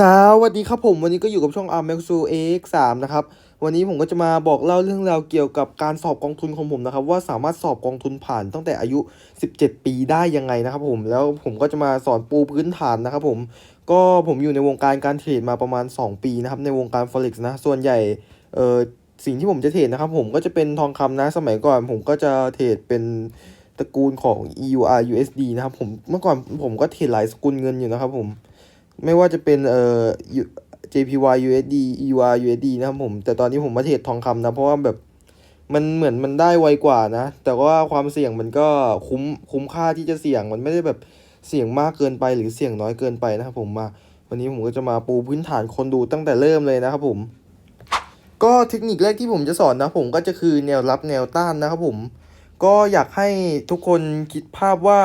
สวัสดีครับผมวันนี้ก็อยู่กับช่อง a r m a x u X3 นะครับ วันนี้ผมก็จะมาบอกเล่าเรื่องราวเกี่ยวกับการสอบกองทุนของผมนะครับ ว่าสามารถสอบกองทุนผ่านตั้งแต่อายุ 17 ปีได้ยังไงนะครับผมแล้วผมก็จะมาสอนปูพื้นฐานนะครับผมก็ผมอยู่ในวงการการเทรดมาประมาณ 2 ปีนะครับ ในวงการ forex นะ ส่วนใหญ่เออสิ่งที่ผมจะเทรดนะครับ ผมก็จะเป็นทองคำนะสมัยก่อนผมก็จะเทรดเป็นตระกูลของ EUR USD นะครับผมเมื่อก่อนผมก็เทรดหลายสกุลเงินอยู่นะครับผม ไม่ว่าจะเป็นเอ่อ JPY USD EUR USD นะครับผม แต่ตอนนี้ผมมาเทรดทองคำนะ เพราะว่าแบบมันเหมือนมันได้ไวกว่านะ แต่ว่าความเสี่ยงมันก็คุ้มคุ้มค่าที่จะเสี่ยง มันไม่ได้แบบเสี่ยงมากเกินไปหรือเสี่ยงน้อยเกินไปนะครับผมมา วันนี้ผมก็จะมาปูพื้นฐานคนดูตั้งแต่เริ่มเลยนะครับผม ก็เทคนิคแรกที่ผมจะสอนนะผมก็จะคือแนวรับแนวต้านนะครับผม ก็อยากให้ทุกคนคิดภาพว่า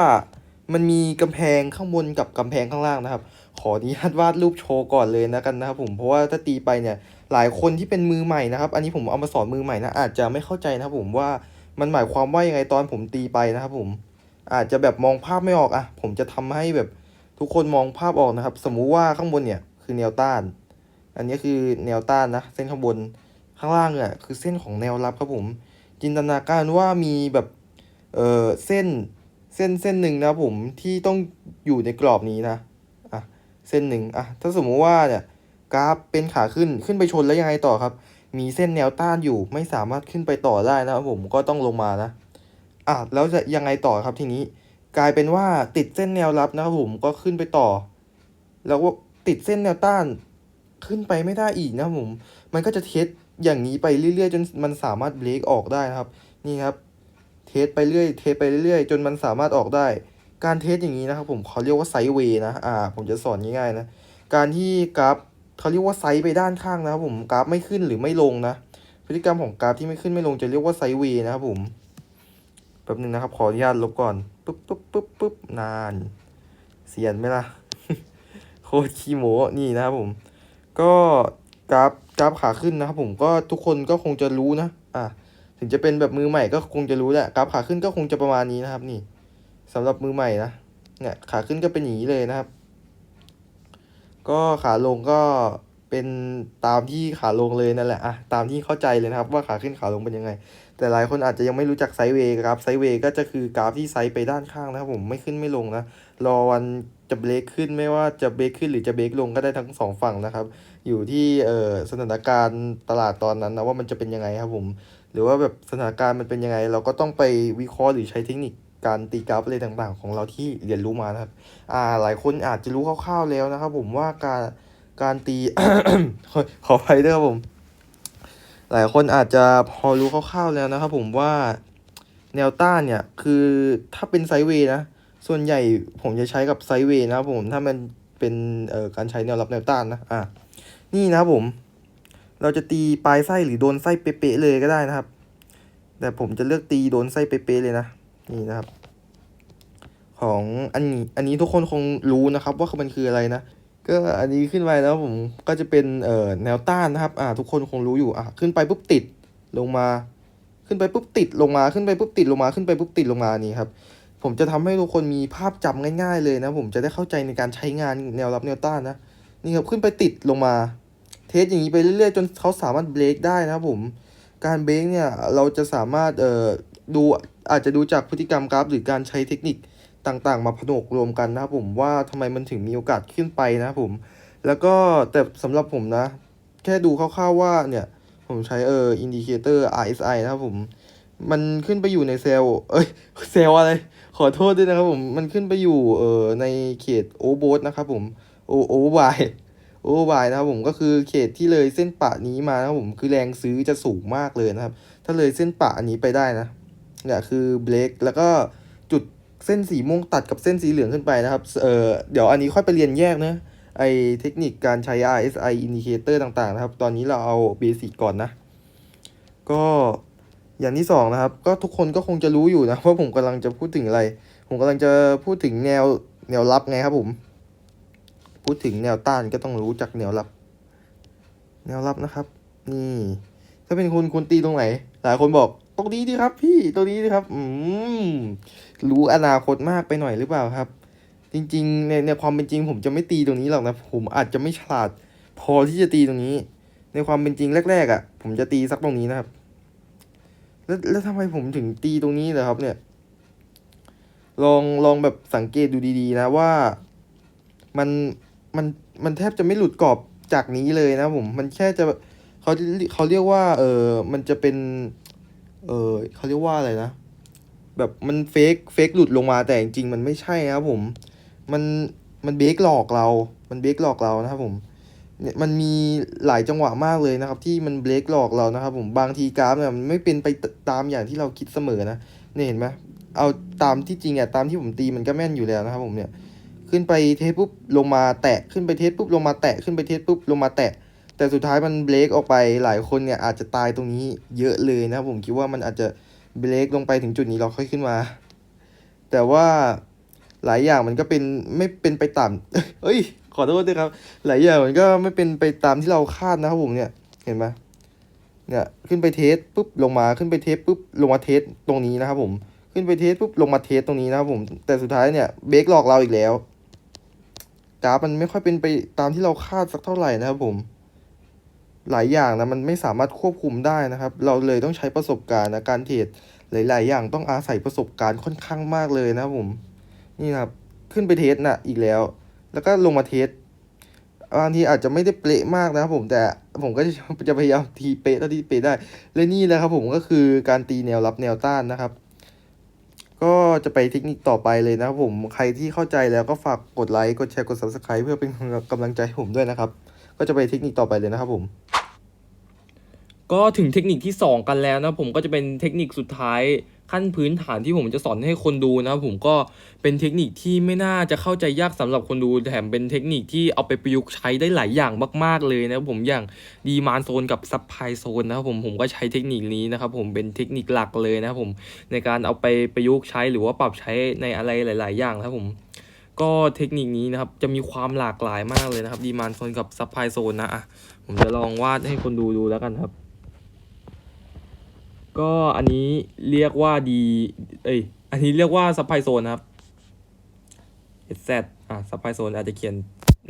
มันมีกำแพงข้างบนกับกำแพงข้างล่างนะครับ ขออนุญาตวาดรูปโชว์ก่อนเลยนะกันนะครับผมเพราะว่าถ้าตีไปเนี่ยหลายคนที่เป็นมือใหม่นะครับ อันนี้ผมเอามาสอนมือใหม่นะอาจจะไม่เข้าใจนะครับผมว่ามันหมายความว่ายังไงตอนผมตีไปนะครับผมอาจจะแบบมองภาพไม่ออกอะ ผมจะทำให้แบบทุกคนมองภาพออกนะครับ สมมุติว่าข้างบนเนี่ยคือแนวต้าน อันนี้คือแนวต้านนะเส้นข้างบนข้างล่างเนี่ยคือเส้นของแนวรับครับผม จินตนาการว่ามีแบบเออเส้นเส้นเส้นหนึ่งนะผมที่ต้องอยู่ในกรอบนี้นะ เส้นหนึ่งอะถ้าสมมุติว่าเนี่ยกราฟเป็นขาขึ้นขึ้นไปชนแล้วยังไงต่อครับ มีเส้นแนวต้านอยู่ไม่สามารถขึ้นไปต่อได้นะครับผมก็ต้องลงมานะอะแล้วจะยังไงต่อครับทีนี้ กลายเป็นว่าติดเส้นแนวรับนะครับผมก็ขึ้นไปต่อ แล้วก็ติดเส้นแนวต้านขึ้นไปไม่ได้อีกนะผมมันก็จะเทสอย่างนี้ไปเรื่อยๆ จนมันสามารถเบรกออกได้นะครับ นี่ครับ เทสไปเรื่อย เทสไปเรื่อยๆ จนมันสามารถออกได้ การเทสอย่างนี้นะครับผมเขาเรียกว่าไซด์เวย์นะอ่าผมจะสอนง่ายๆนะการที่กราฟเขาเรียกว่าไซด์ไปด้านข้างนะครับผมกราฟไม่ขึ้นหรือไม่ลงนะพฤติกรรมของกราฟที่ไม่ขึ้นไม่ลงจะเรียกว่าไซด์เวย์นะครับผมแป๊บนึงนะครับขออนุญาตลบก่อนปุ๊บปุ๊บปุ๊บปุ๊บนาน เสียนไหมล่ะโคตรขี้โมนี่นะครับผม ก็กราฟกราฟขาขึ้นนะครับผมก็ทุกคนก็คงจะรู้นะอะถึงจะเป็นแบบมือใหม่ก็คงจะรู้แหละกราฟขาขึ้นก็คงจะประมาณนี้นะครับนี่ สำหรับมือใหม่นะเนี่ยขาขึ้นก็เป็นอย่างนี้เลยนะครับ ก็ขาลงก็เป็นตามที่ขาลงเลยนั่นแหละอะตามที่เข้าใจเลยนะครับ ว่าขาขึ้นขาลงเป็นยังไง แต่หลายคนอาจจะยังไม่รู้จักไซด์เวย์ครับไซด์เวย์ก็จะคือกราฟที่ไซด์ไปด้านข้างนะครับผมไม่ขึ้นไม่ลงนะรอวันจะเบรกขึ้นไม่ว่าจะเบรกขึ้นหรือจะเบรกลงก็ได้ทั้งสองฝั่งนะครับ อยู่ที่เอ่อสถานการณ์ตลาดตอนนั้นนะว่ามันจะเป็นยังไงครับผม หรือว่าแบบสถานการณ์มันเป็นยังไง เราก็ต้องไปวิเคราะห์หรือใช้เทคนิค การตีกราฟอะไรต่างๆ ของเราที่เรียนรู้มานะครับอ่าหลายคนอาจจะรู้คร่าวๆแล้วนะครับ ผมว่าการการตีขอไปด้วยครับผม หลายคนอาจจะพอรู้คร่าวๆแล้วนะครับ ผมว่าแนวต้านเนี่ยคือถ้าเป็นไซเวย์นะ ส่วนใหญ่ผมจะใช้กับไซเวย์นะครับผมถ้ามันเป็นเอ่อการใช้แนวรับแนวต้านนะอ่านี่นะครับผม เราจะตีปลายไส้หรือโดนไส้เป๊ะๆเลยก็ได้นะครับ แต่ผมจะเลือกตีโดนไส้เป๊ะๆเลยนะ นี่นะครับ ของอันนี้อันนี้ทุกคนคงรู้นะครับ ว่ามันคืออะไรนะก็อันนี้ขึ้นไปแล้วผมก็จะเป็นเอ่อแนวต้านนะครับอ่าทุกคนคงรู้อยู่อะขึ้นไปปุ๊บติดลงมา ขึ้นไปปุ๊บติดลงมาขึ้นไปปุ๊บติดลงมาขึ้นไปปุ๊บติดลงมานี่ครับผมจะทำให้ทุกคนมีภาพจำง่าย ๆ เลยนะ ผมจะได้เข้าใจในการใช้งานแนวรับแนวต้านนะนี่ครับขึ้นไปติดลงมา เทสอย่างนี้ไปเรื่อยๆ จนเขาสามารถเบรกได้นะครับผมการเบรกเนี่ยเราจะสามารถเอ่อ ดูอาจจะดูจากพฤติกรรมกราฟ หรือการใช้เทคนิคต่างๆ มาผนวกรวมกันนะครับผมว่าทำไมมันถึงมีโอกาสขึ้นไปนะครับผม แล้วก็แต่สำหรับผมนะ แค่ดูคร่าวๆว่าเนี่ย ผมใช้เอออินดิเคเตอร์ RSI นะครับผม มันขึ้นไปอยู่ในเซลเอ้ยเซลอะไร ขอโทษด้วยนะครับผม มันขึ้นไปอยู่เอ่อในเขตโอเวอร์โบสนะครับผมโอโอเวอร์บายโอเวอร์บายนะครับผมก็คือเขตที่เลยเส้นปะนี้มานะครับผมคือแรงซื้อจะสูงมากเลยนะครับ ถ้าเลยเส้นปะอันนี้ไปได้นะ เนี่ยคือเบรกแล้วก็จุดเส้นสีม่วงตัดกับเส้นสีเหลืองขึ้นไปนะครับ เอ่อเดี๋ยวอันนี้ค่อยไปเรียนแยกนะไอเทคนิคการใช้ RSI indicator ต่างๆ นะครับ ตอนนี้เราเอาเบสิกก่อนนะ ก็อย่างที่สองนะครับ ก็ทุกคนก็คงจะรู้อยู่นะว่าผมกำลังจะพูดถึงอะไร ผมกำลังจะพูดถึงแนวแนวรับไงครับผม พูดถึงแนวต้านก็ต้องรู้จักแนวรับ แนวรับนะครับ นี่ ถ้าเป็นคุณคุณตีตรงไหน หลายคนบอก รงนี้ดีครับพี่ตรงนี้ดีครับ อืมรู้อนาคตมากไปหน่อยหรือเปล่าครับ จริงๆ ในในความเป็นจริง ผมจะไม่ตีตรงนี้หรอกนะผมอาจจะไม่ฉลาด พอที่จะตีตรงนี้ ในความเป็นจริงแรกๆอะ่ะ ผมจะตีสักตรงนี้นะครับ แล้วแล้วทำไมผมถึงตีตรงนี้เหรอครับ เนี่ย ลองลองแบบสังเกตดูดีๆ นะว่ามันมันมันแทบจะไม่หลุดกรอบจากนี้เลยนะผม มันแค่จะเขาเขาเรียกว่า เออมันจะเป็น เออเขาเรียกว่าอะไรนะ แบบมันเฟกเฟกหลุดลงมาแต่จริงๆมันไม่ใช่นะครับผม มันมันเบรกหลอกเรา มันเบรกหลอกเรานะครับผมเนี่ยมันมีหลายจังหวะมากเลยนะครับ ที่มันเบรกหลอกเรานะครับ ผมบางทีกราฟเนี่ยมันไม่เป็นไปตามอย่างที่เราคิดเสมอนะเนี่ยเห็นไหมเอาตามที่จริงอะตามที่ผมตีมันก็แม่นอยู่แล้วนะครับผมเนี่ยขึ้นไปเทสปุ๊บลงมาแตะขึ้นไปเทสปุ๊บลงมาแตะขึ้นไปเทสปุ๊บลงมาแตะ แต่สุดท้ายมันเบรกออกไปหลายคนเนี่ยอาจจะตายตรงนี้เยอะเลยนะครับผมคิดว่ามันอาจจะเบรกลงไปถึงจุดนี้เราค่อยขึ้นมา แต่ว่าหลายอย่างมันก็เป็นไม่เป็นไปตามเอ้ย ขอโทษด้วยครับ หลายอย่างมันก็ไม่เป็นไปตามที่เราคาดนะครับผมเนี่ยเห็นไหมเนี่ยขึ้นไปเทสปุ๊บลงมาขึ้นไปเทสปุ๊บลงมาเทสตรงนี้นะครับผมขึ้นไปเทสปุ๊บลงมาเทสตรงนี้นะครับผมแต่สุดท้ายเนี่ยเบรกหลอกเราอีกแล้วกราฟมันไม่ค่อยเป็นไปตามที่เราคาดสักเท่าไหร่นะครับผม หลายอย่างนะมันไม่สามารถควบคุมได้นะครับ เราเลยต้องใช้ประสบการณ์นะการเทรดหลาย ๆ อย่างต้องอาศัยประสบการณ์ค่อนข้างมากเลยนะผมนี่นะครับขึ้นไปเทสน่ะอีกแล้ว แล้วก็ลงมาเทสบางทีอาจจะไม่ได้เป๊ะมากนะครับผมแต่ผมก็จะพยายามทีเป๊ะเท่าที่เป๊ะได้ และนี่แหละครับผมก็คือการตีแนวรับแนวต้านนะครับ ก็จะไปเทคนิคต่อไปเลยนะครับผมใครที่เข้าใจแล้วก็ฝากกดไลค์กดแชร์กด subscribe เพื่อเป็นกำลังใจให้ผมด้วยนะครับ ก็จะไปเทคนิคต่อไปเลยนะครับผม ก็ถึงเทคนิคที่ 2 กันแล้วนะผมก็จะเป็นเทคนิคสุดท้ายขั้นพื้นฐานที่ผมจะสอนให้คนดูนะผมก็เป็นเทคนิคที่ไม่น่าจะเข้าใจยากสำหรับคนดูแถมเป็นเทคนิคที่เอาไปประยุกต์ใช้ได้หลายอย่างมาก ๆเลยนะผมอย่างดีมานโซนกับซับไพโซนนะครับผมผมก็ใช้เทคนิคนี้นะครับผมเป็นเทคนิคหลักเลยนะครับผมในการเอาไปประยุกต์ใช้หรือว่าปรับใช้ในอะไรหลาย ๆ อย่างนะครับผมก็เทคนิคนี้นะครับจะมีความหลากหลายมากเลยนะครับดีมานโซนกับซับไพโซนนะอะผมจะลองวาดให้คนดูดูแล้วกันครับ ก็อันนี้เรียกว่าดีเอ้ยอันนี้เรียกว่าซับไพโซนนะครับ z อ่าซับไพโซนอาจจะเขียน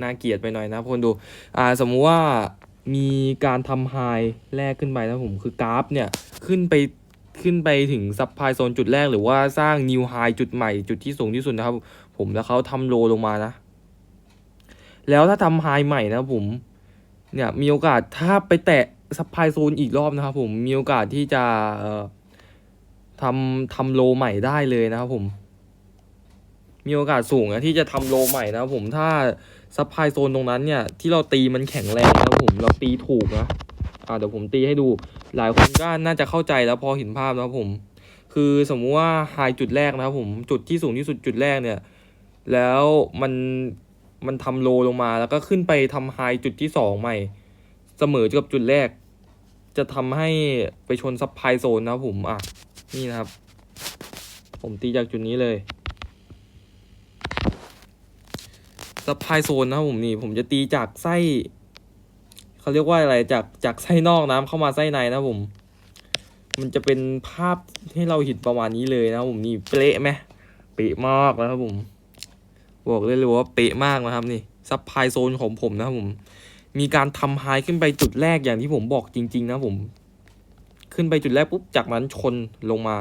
น่าเกียดไปหน่อยนะครับคนดูอ่าสมมุติว่ามีการทำไฮแรกขึ้นไปนะผมคือกราฟเนี่ยขึ้นไปขึ้นไปถึงซับไพโซนจุดแรกหรือว่าสร้างนิวไฮจุดใหม่จุดที่สูงที่สุดนะครับ ผมแล้วเขาทำโลลงมานะ แล้วถ้าทำไฮใหม่นะผมเนี่ยมีโอกาสถ้าไปแตะ ซับไพโซนอีกรอบนะครับผมมีโอกาสที่จะทำทำโลใหม่ได้เลยนะครับผม มีโอกาสสูงนะที่จะทำโลใหม่นะครับผมถ้าซับไพโซนตรงนั้นเนี่ย ที่เราตีมันแข็งแรงนะครับผมเราตีถูกนะอ่าเดี๋ยวผมตีให้ดู หลายคนก็น่าจะเข้าใจแล้วพอเห็นภาพนะครับผม คือสมมุติว่าไฮจุดแรกนะครับผมจุดที่สูงที่สุดจุดแรกเนี่ย แล้วมันมันทำโลลงมาแล้วก็ขึ้นไปทำไฮจุดที่สองใหม่ เสมอกับจุดแรก จะทำให้ไปชนซับไพโซนนะผมอะนี่นะครับ ผมตีจากจุดนี้เลยซับไพโซนนะผมนี่ ผมจะตีจากไส้เขาเรียกว่าอะไรจากจากไส้นอกน้ำเข้ามาไส้ในนะผม มันจะเป็นภาพให้เราเห็นประมาณนี้เลยนะผมนี่เป๊ะไหมเป๊ะมากนะครับผมบอกเลยเลยว่าเป๊ะมากนะครับนี่ซับไพโซนของผมนะครับผม มีการทำไฮขึ้นไปจุดแรกอย่างที่ผมบอกจริง ๆ นะผม ขึ้นไปจุดแรกปุ๊บจากนั้นชนลงมา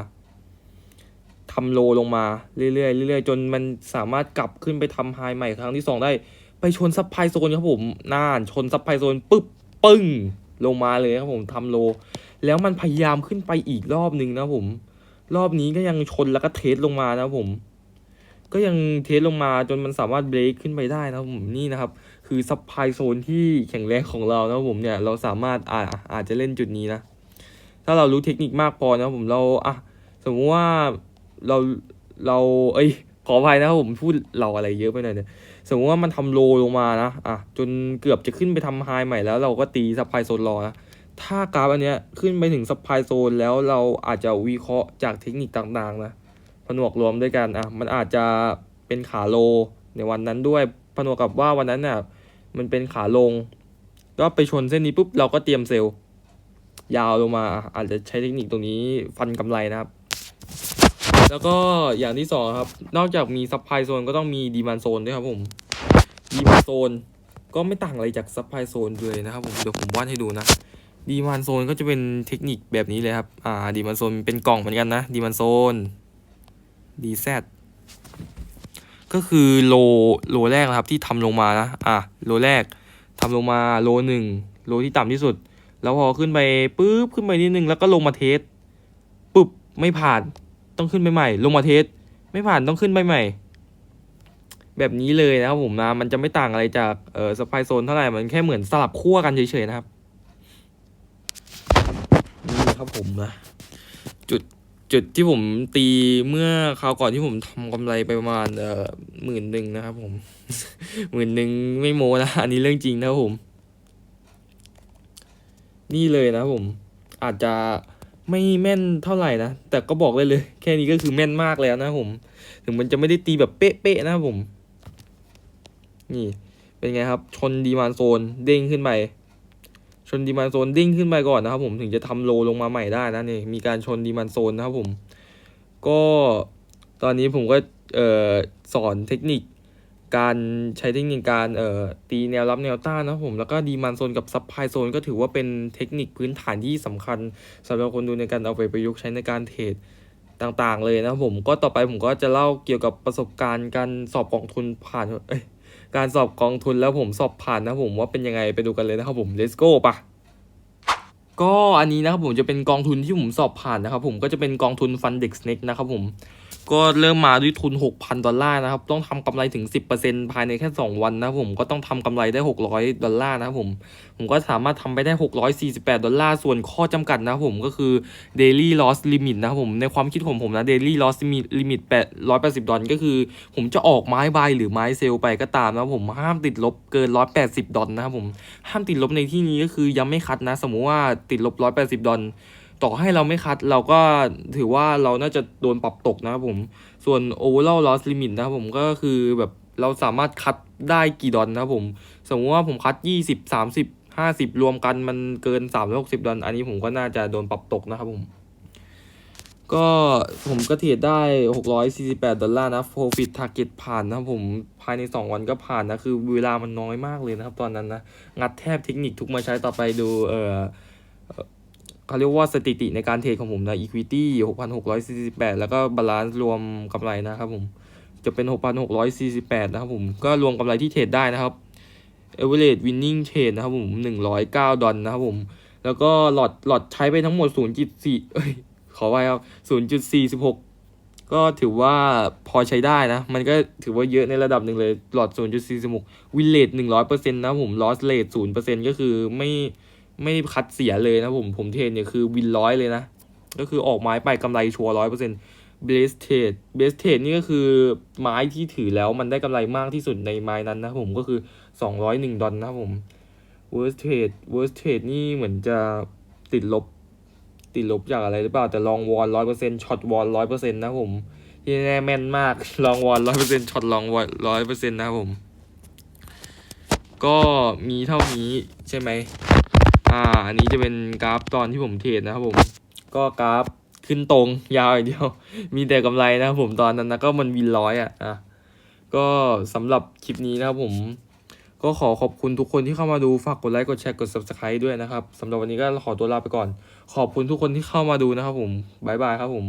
ทำโลลงมาเรื่อยๆเรื่อยๆจนมันสามารถกลับขึ้นไปทำไฮใหม่ครั้งที่สองได้ ไปชนซับไพโซนครับผมน่านชนซับไพโซนปุ๊บปึ้งลงมาเลยครับผมทำโล แล้วมันพยายามขึ้นไปอีกรอบหนึ่งนะผม รอบนี้ก็ยังชนแล้วก็เทสลงมานะผม ก็ยังเทสลงมาจนมันสามารถเบรกขึ้นไปได้นะผมนี่นะครับ คือซับไพโซนที่แข็งแรงของเรานะผมเนี่ยเราสามารถอาอาจจะเล่นจุดนี้นะ ถ้าเรารู้เทคนิคมากพอนะผมเราอะสมมติว่าเราเราเอ้ยขออภัยนะผมพูดเราอะไรเยอะไปหน่อยเนี่ยสมมติว่ามันทำโลลงมานะอะจนเกือบจะขึ้นไปทำไฮใหม่แล้วเราก็ตีซับไพโซนรอนะถ้ากราฟอันเนี้ยขึ้นไปถึงซับไพโซนแล้วเราอาจจะวิเคราะห์จากเทคนิคต่างๆนะผนวกรวมด้วยกันอะมันอาจจะเป็นขาโลในวันนั้นด้วยผนวกกับว่าวันนั้นน่ะ มันเป็นขาลง ก็ไปชนเส้นนี้ปุ๊บเราก็เตรียมเซลล์ยาวลงมาอาจจะใช้เทคนิคตรงนี้ฟันกำไรนะครับ แล้วก็อย่างที่สองครับ นอกจากมีซัพพลายโซนก็ต้องมีดีมานโซนด้วยครับผมดีมานโซนก็ไม่ต่างอะไรจากซัพพลายโซนเลยนะครับผมเดี๋ยวผมวาดให้ดูนะดีมานโซนก็จะเป็นเทคนิคแบบนี้เลยครับอ่าดีมานโซนเป็นกล่องเหมือนกันนะดีมานโซนดีแซ ก็คือโลโลแรกนะครับที่ทำลงมานะอะโลแรกทำลงมาโลหนึ่งโลที่ต่ำที่สุด แล้วพอขึ้นไปปุ๊บขึ้นไปนิดนึงแล้วก็ลงมาเทสปุ๊บไม่ผ่านต้องขึ้นไปใหม่ ลงมาเทสไม่ผ่านต้องขึ้นไปใหม่ แบบนี้เลยนะครับผมนะมันจะไม่ต่างอะไรจากเอ่อสปายโซนเท่าไหร่มันแค่เหมือนสลับขั้วกันเฉยๆนะครับนี่ครับผมนะจุด จุดที่ผมตีเมื่อคราวก่อนที่ผมทำกำไรไปประมาณเอ่อหมื่นหนึ่งนะครับผมหมื่นหนึ่งไม่โมนะอันนี้เรื่องจริงนะผม นี่เลยนะผม อาจจะไม่แม่นเท่าไหร่นะ แต่ก็บอกเลยเลย แค่นี้ก็คือแม่นมากแล้วนะผม ถึงมันจะไม่ได้ตีแบบเป๊ะๆนะผม นี่ เป็นไงครับ ชนดีมานโซน เด้งขึ้นไป ชนดีมานโซนเด้งขึ้นไปก่อนนะครับผมถึงจะทำโลลงมาใหม่ได้นะนี่มีการชนดีมานโซนนะครับผม ก็ตอนนี้ผมก็เอ่อสอนเทคนิค การใช้เทคนิคการเอ่อตีแนวรับแนวต้านนะครับผมแล้วก็ดีมานโซนกับซับไพโซนก็ถือว่าเป็นเทคนิคพื้นฐานที่สำคัญสำหรับคนดูในการเอาไปประยุกต์ใช้ในการเทรดต่างๆ เลยนะครับผมก็ต่อไปผมก็จะเล่าเกี่ยวกับประสบการณ์การสอบกองทุนผ่านเอ้ย การสอบกองทุนแล้วผมสอบผ่านนะผมว่าเป็นยังไงไปดูกันเลยนะครับผม let's go ปะก็อันนี้นะครับผมจะเป็นกองทุนที่ผมสอบผ่านนะครับผมก็จะเป็นกองทุนฟันเด็กสเน็กนะครับผม ก็เริ่มมาด้วยทุน 6,000 ดอลลาร์นะครับ ต้องทำกำไรถึง 10%ภายในแค่ 2 วันนะผม ก็ต้องทำกำไรได้ 600 ดอลลาร์นะครับผม ผมก็สามารถทำไปได้ 648 ดอลลาร์ ส่วนข้อจำกัดนะผมก็คือ daily loss limit นะครับผม ในความคิดของผมนะ daily loss limit 880 ดอลก็คือ ผมจะออกไม้บายหรือไม้เซลไปก็ตามนะผม ห้ามติดลบเกิน 180 ดอลนะครับผม ห้ามติดลบในที่นี้ก็คือยังไม่คัดนะ สมมุติว่าติดลบ 180 ดอล ต่อให้เราไม่คัดเราก็ถือว่าเราน่าจะโดนปรับตกนะครับผม ส่วน overall loss limit นะครับผมก็คือแบบเราสามารถคัดได้กี่ดอลนะครับผม สมมติว่าผมคัด 20 30 50 รวมกันมันเกิน 360 ดอลอันนี้ผมก็น่าจะโดนปรับตกนะครับผม ก็ผมก็เทรดได้ 648 ดอลลาร์นะ profit target ผ่านนะครับผมภายใน 2 วันก็ผ่านนะ คือเวลามันน้อยมากเลยนะครับตอนนั้นนะ งัดแทบเทคนิคทุกมาใช้ต่อไปดูเออเอ่อ เขาเรียกว่าสถิติในการเทรดของผมนะ equity 6,648 แล้วก็ balance รวมกำไรนะครับผม จะเป็น 6,648 นะครับผม ก็รวมกำไรที่เทรดได้นะครับ average winning trade นะครับผม 109 ดอลนะครับผม แล้วก็หลอดหลอดใช้ไปทั้งหมด 0.4 เอ้ย ขอไว้ครับ 0.46ก็ถือว่าพอใช้ได้นะ มันก็ถือว่าเยอะในระดับหนึ่งเลย หลอด 0.46 win rate 100%นะครับผม loss rate 0%ก็คือไม่ ไม่คัดเสียเลยนะผม ผมเทรดเนี่ยคือวินร้อยเลยนะ ก็คือออกไม้ไปกำไรชัวร้อยเปอร์เซ็นต์เบสเทรดเบสเทรดนี่ก็คือไม้ที่ถือแล้วมันได้กำไรมากที่สุดในไม้นั้นนะผมก็คือสองร้อยหนึ่งดอลนะผม worst trade worst trade นี่เหมือนจะติดลบ ติดลบจากอะไรหรือเปล่า แต่ลองวอลร้อยเปอร์เซ็นต์ช็อตวอลร้อยเปอร์เซ็นต์นะผมที่แน่แม่นมาก ลองวอลร้อยเปอร์เซ็นต์ช็อตลองวอลร้อยเปอร์เซ็นต์นะผม ก็มีเท่านี้ใช่ไหม อ่า อันนี้จะเป็นกราฟตอนที่ผมเทรดนะครับผม ก็กราฟขึ้นตรงยาวอย่างเดียว มีแต่กำไรนะครับผมตอนนั้นนะก็มันวินร้อยอะอะ ก็สำหรับคลิปนี้นะครับผม ก็ขอขอบคุณทุกคนที่เข้ามาดูฝากกดไลค์กดแชร์กด subscribe ด้วยนะครับสำหรับวันนี้ก็ขอตัวลาไปก่อน ขอบคุณทุกคนที่เข้ามาดูนะครับผมบ๊ายบายครับผม